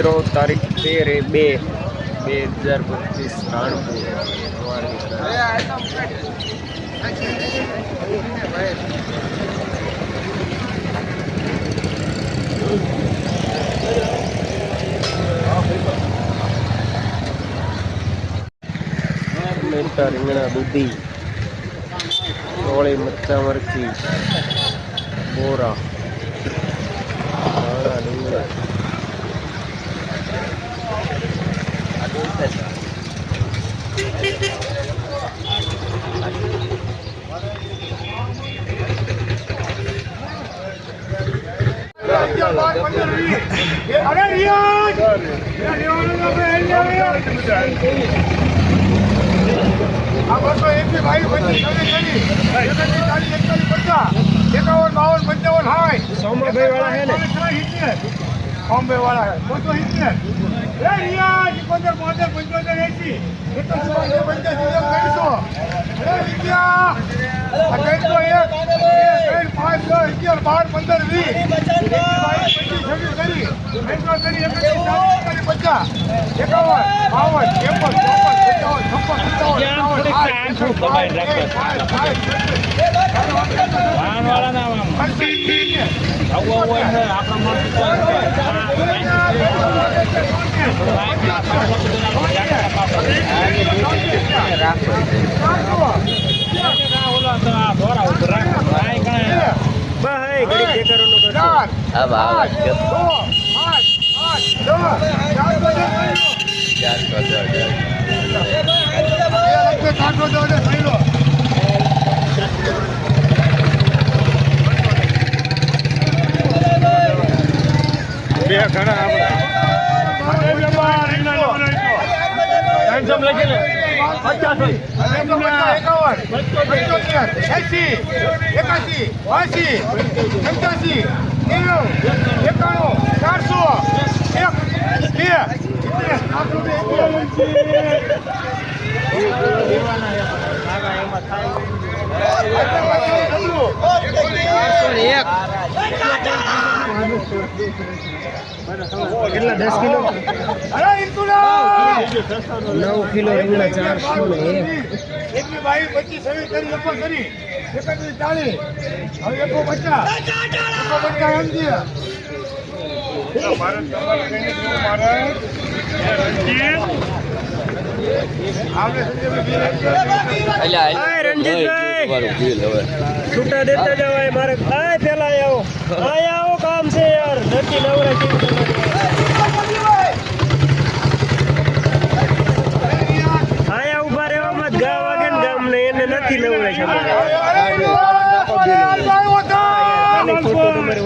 મિત્રો, તારીખ તેર બે બે હજાર પચીસ, રાણપુર. રીંગણા, દૂધી કોળી મચ્ચા મરચી, બોરા, ધાણા આ બસો એકથી ભાઈ પચીસ ચાલીસ એકતાલીસ પચાસ એકાવન બાવન પંચાવન સાઠ સોમાભાઈ વાળા હે ને? બોમ્બે વાળા હે. બસો સિત્તેર એ રિયાજ પંદર બોતેર પંચોતેર એસી પંચ્યાસી ત્રણસો ત્રણસો એક ત્રણ પાંચ છ અગિયાર બાર પંદર વીસ પચીસ પચાસ એકાવન બાવન ત્રેપન ચોપન પંચાવન સત્તાવન અઠ્ઠાવન, સાઠ, એકસઠ, બાસઠ, ત્રેસઠ, સાઠ, સાઠ, પંચાવન, ભાઈ ઘડી દેખાડવાનું કરજો. ચાર હવે આવે આઠ, છ, આઠ, આઠ, દસ, ચાર બજે ચારસો દસ બે ઘણા આપણા એસી એકાસી બાસી પંચ્યાસી નેવું એકાણું ચારસો એક. બે કેટલા દસ કિલો? નવ કિલો રીંગણા ચારસો ને એક પચીસ કરી. એકત્રીસ ચાલીસ. હવે એકો પચાસ. એકો પચાસ હાય, રણજીતભાઈ. તમારું બિલ હવે. છૂટા દેતા જવાય મારે. હાય પેલા આવો. આય આવો કામ છે યાર. નથી નવરા કેવી આયા ઊભા રહેવામાં જ ગાવા ને ગામ ને એને નથી નવરા છે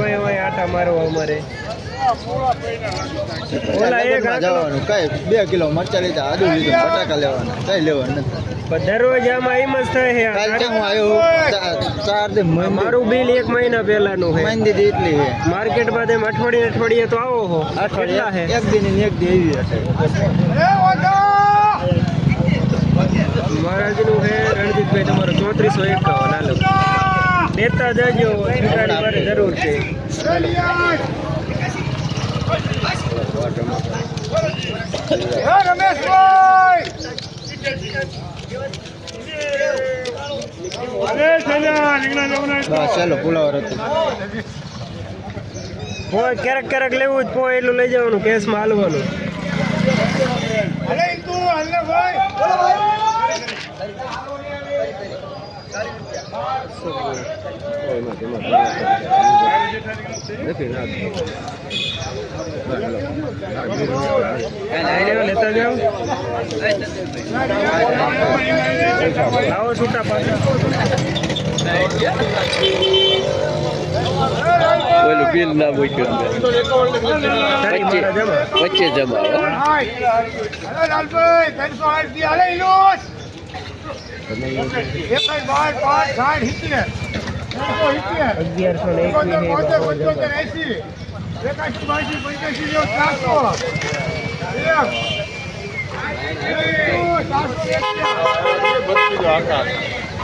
વાય વાય આટા મારવા અમારે. ઓલા એક જવાનું. કઈ બે કિલો મરચા લીધા આદુ લીધું ફટાકા લેવાના કઈ લેવાનું નથી. દરરોજ આમાં એમ જ થાય છે. કાલે હું આવ્યો ચાર દે મારું બિલ એક મહિના પહેલાનું છે. મહિને દીધી એટલી છે. માર્કેટમાં તેમ અઠવાડિયે અઠવાડિયે તો આવો હો. કેટલા છે? એક દિન ને એક દી એવી હશે. મહારાજનું છે રણજીતભાઈ તમારું ચોત્રીસો એકાવન હાલો. દેતા જજો મારે જરૂર છે. રમેશભાઈ! ચાલો પુલાવ હતું ક્યારેક ક્યારેક લેવું જ પોય એટલું લઈ જવાનું કેસમાં હાલવાનું. ભાઈ લેતા જાઓ લાવો છૂટા વચ્ચે જમા હો. અરે લાલભાઈ ત્રણસો આઠથી હાલે ઇલોસ એક બાર પાંચ સાઠ અગિયારસો ને એકવીસ જેવું ચારસો.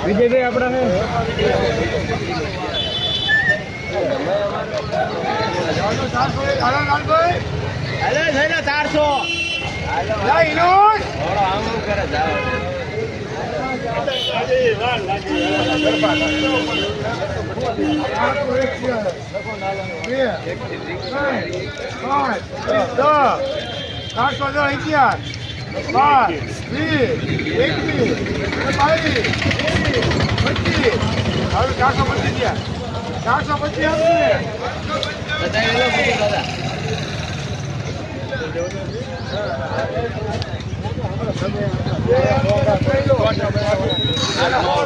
વિજયભાઈ આપણા હે ચારસો એક હાલો પાંચ, દસ, અગિયાર, બાર, વીસ, એકવીસ, બાવીસ, પચીસ. હવે ચારસો પચીસ થયા. ચારસો પચીસ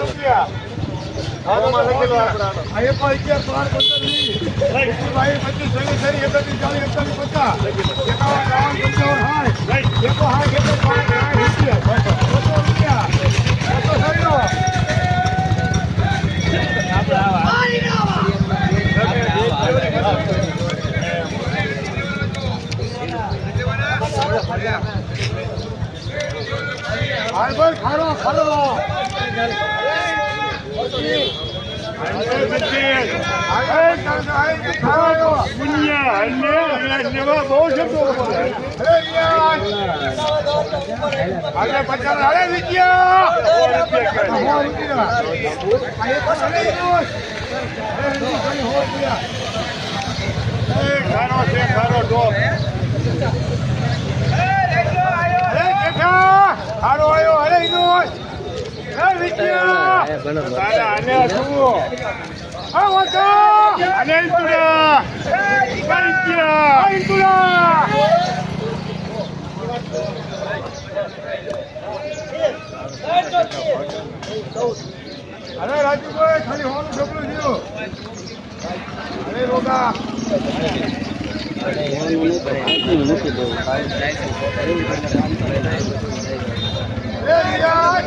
રૂપિયા. આમાં લખેલું આપણાનું. આ એક વાર અગિયાર, બાર, પંદર, વીસ. એકવીસ, બાવીસ, પચીસ, છવ્વીસ, સત્તાવીસ, એકત્રીસ, ચાલીસ, એકતાલીસ, પચાસ. એકાવન, બાવન, પંચાવન, સાઠ. એકો સાઠ, એકસો સાઠ, સાઠ, સિત્તેર. બસો રૂપિયા. બસો થયો. હાલ ભાઈ, ખારો, ખારો. હારો આવ્યો અરે ઇનોસ હે વિદ્યા દાદા આને જુઓ હા વાતો આને ઇન્ટુડા વિદ્યા ઇન્ટુડા અરે રાજુભાઈ ખાલી હોનું છોકરું થયું અરે રોગા એ રિયાજ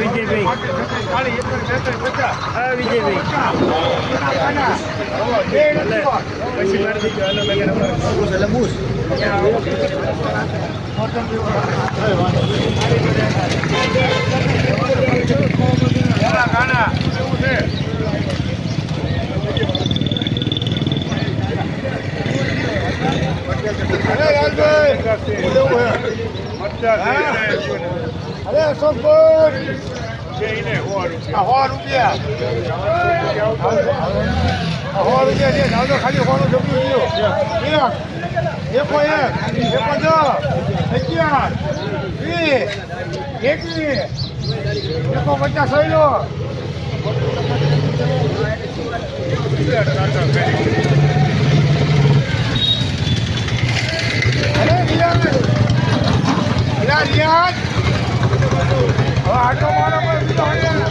વિજયભાઈ હા વિજયભાઈ પછી મારી દીધું હાલો લગન અમારે અરે આ સો રૂપિયા સો રૂપિયા છે ખાલી સોનું જમતું ગયું એક એકો દસ અગિયાર વીસ એકવીસ એકો પચાસ અરે રિયાઝ અરે રિયાઝ હવે આટો મારો પર બીજો હરિયાણા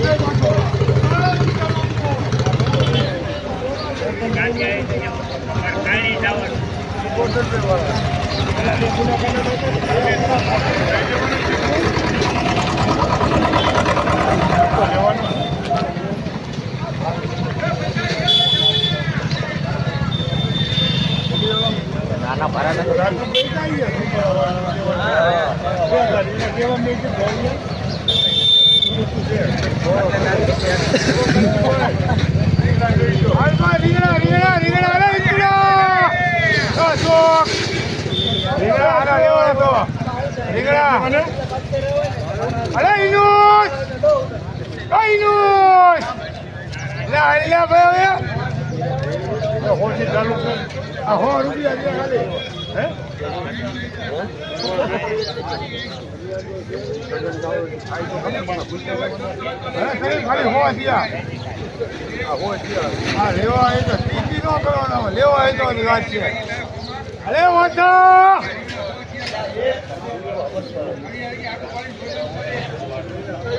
હાલમાં રીંગણા રીંગણા રીંગણા અરે રીંગણા અશોક રીંગણા હારા લેવાનો તો રીંગણા અરે ઇનુસ ઓ ઇનુસ લે લે ભાઈ હવે હોશી ચાલુ આ હો, રૂપિયા છે ખાલી. ખાલી હો થયા હા, લેવા આવી તો ટીપી નો કરવાનો લેવા આવી તો વાત છે. અરે હા જોઈએ તો હું રૂપિયા છે આપણે ખાલી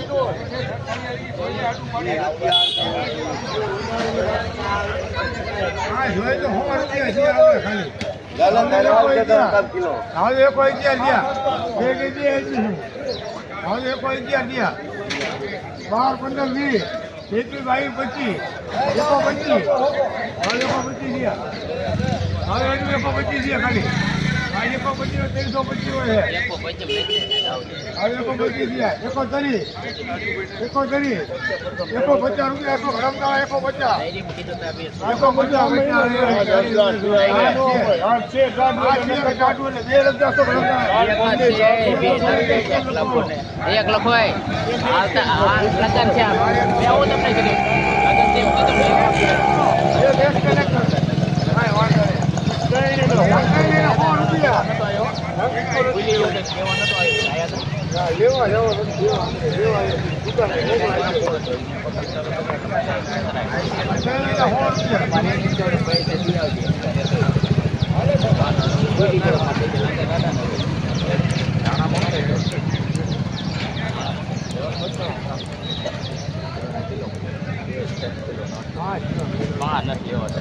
હવે એક હોય ગયા બે કે બે એસી હવે એક હોય ગયા બાર પંદર વીસ એકવીસ બાવીસ પચીસ એકો પચીસ હવે એકો પચીસ ગયા હવે એકો પચીસ ગયા ખાલી. એકો પચીસ ત્રણસો પચીસ હોય છે. હવે એકો પચીસ ગયા એકો તરી એકો તરી એકો પચાસ રૂપિયા એકો રમતા એકો પચાસ. એકો પચાસ એક લખો લગન છે. મેં આવું તમને કીધું. લગન છે એવું કીધું મેં. ભૂલી ગયો છે, કહેવા નતો આવ્યો. આયા તો. માં નથી એવો છે.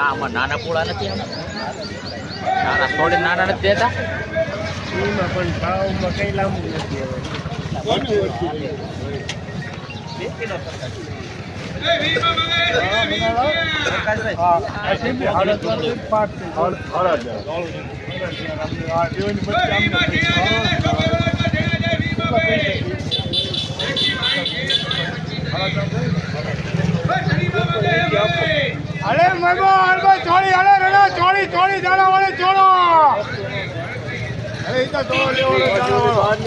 આમાં નાના પૂળા નથી નાના છોડીને નાના નથી દેતા પણ ભાવમાં કઈ લાંબુ નથી હવે અરે મગો અરે ચોળી અરે રડો ચોળી ચોળી દાડા વાળે ચોળો અરે તો ચોળો લેવો દાડા વાળો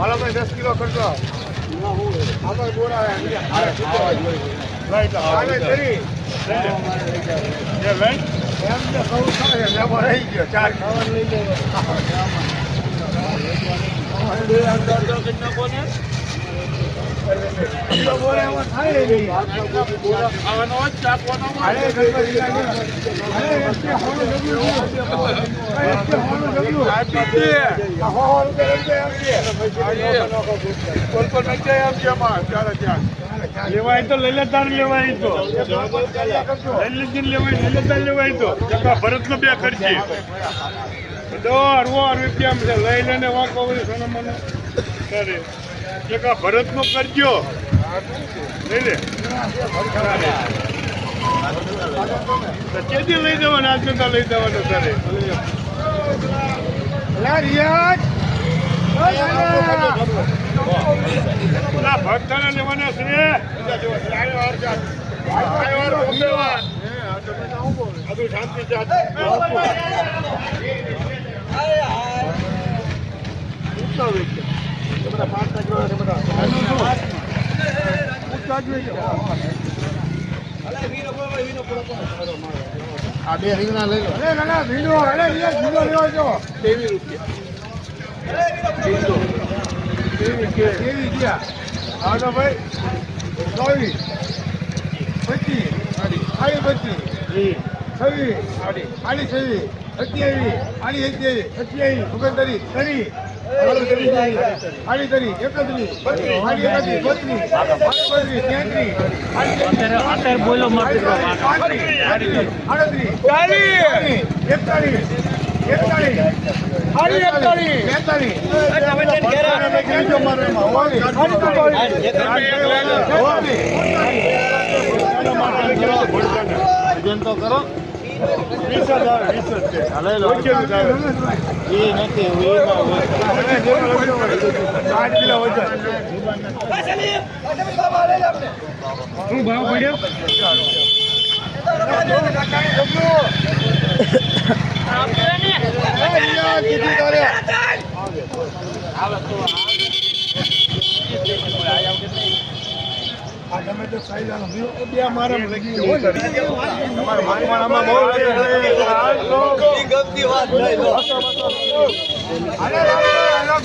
બોરા બોરા દસ કિલો કરજો. આમાં બોરા આવે કરી એમ તો કહું છું એમાં રહી ગયો ચાર રૂપિયા લઈ જાય લેવાય તો લલિતદાર લેવાય તો લલિતજી લેવાય લલિતદાર લેવાય તો ભરત બે ખર્ચી દોઢ અરવો રૂપિયા લઈ લઈને વાંકો સોના મને કરે ચકા ભરત નો કરજો. લઈ લે. કેદી લઈ દેવાના આજ કરતા લઈ દેવાનો તારે. ભક્તાને લેવાના છે. શાંતિ આ બે રીંગણા લઈ લો. અરે ના ભીંડો અરે ભીંડો લેવો છો કેવી ગયા હા તો ભાઈ ચોવીસ પચીસ પચીસ છવ્વીસ આડી છવ્વીસ સત્યાવીસ આડી સત્યાવીસ સત્યાવીસ ઓગણત્રીસ ત્રીસ આડી તરી એકત્રીસ આડી એકત્રીસ બત્રીસ. આડત્રીસ તેત્રીસ. અત્યારે બોલો આડત્રીસ. એકતાલીસ. એકતાલીસ. આડી એકતાલીસ. બેતાલીસ. વીસ જ શું ભાવ પડ્યો આ તમે તો સાયલાનો મીરો બે મારામાં લગી હોય. તમારા મનમાળામાં બહુ લાગે. હાલ તો. અરે રામ,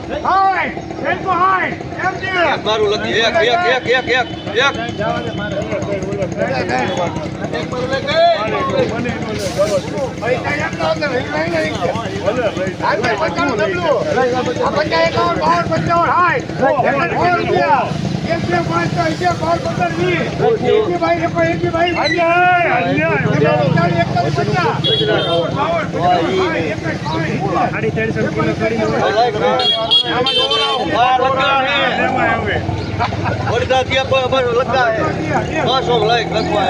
આવ્યા. હા, વિનોદભાઈ ઓરો મેં ઉપર, છે, મારું લખી એક એક એક એક એક એક બાર લખા હે એમાં આવે. વડદા ત્યાં કોઈ અમારો લખા હે. બસો લઈ લખવા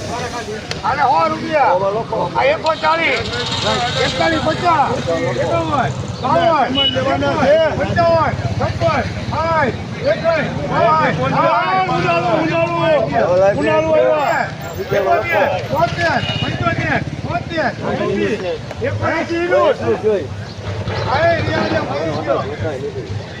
અને સો રૂપિયા આ એકસો ચાલીસ એકતાલીસ પચાસ એકાવન બાવન પંચાવન છપ્પન સાઠ. એકોતેર, પંચોતેર, બોતેર, એંસી, એકોએંસી નું. આ એ રિયાજે પડી ગયો. આ મોટું આવ્યું આવ્યું, એકોતેર.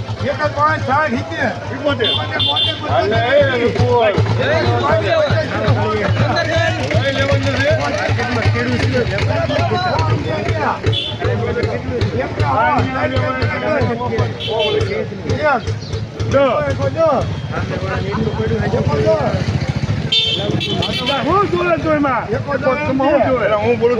એક પાંચ સાઠ સિત્તેર. હું જોડે એમાં એમાં હું બોલું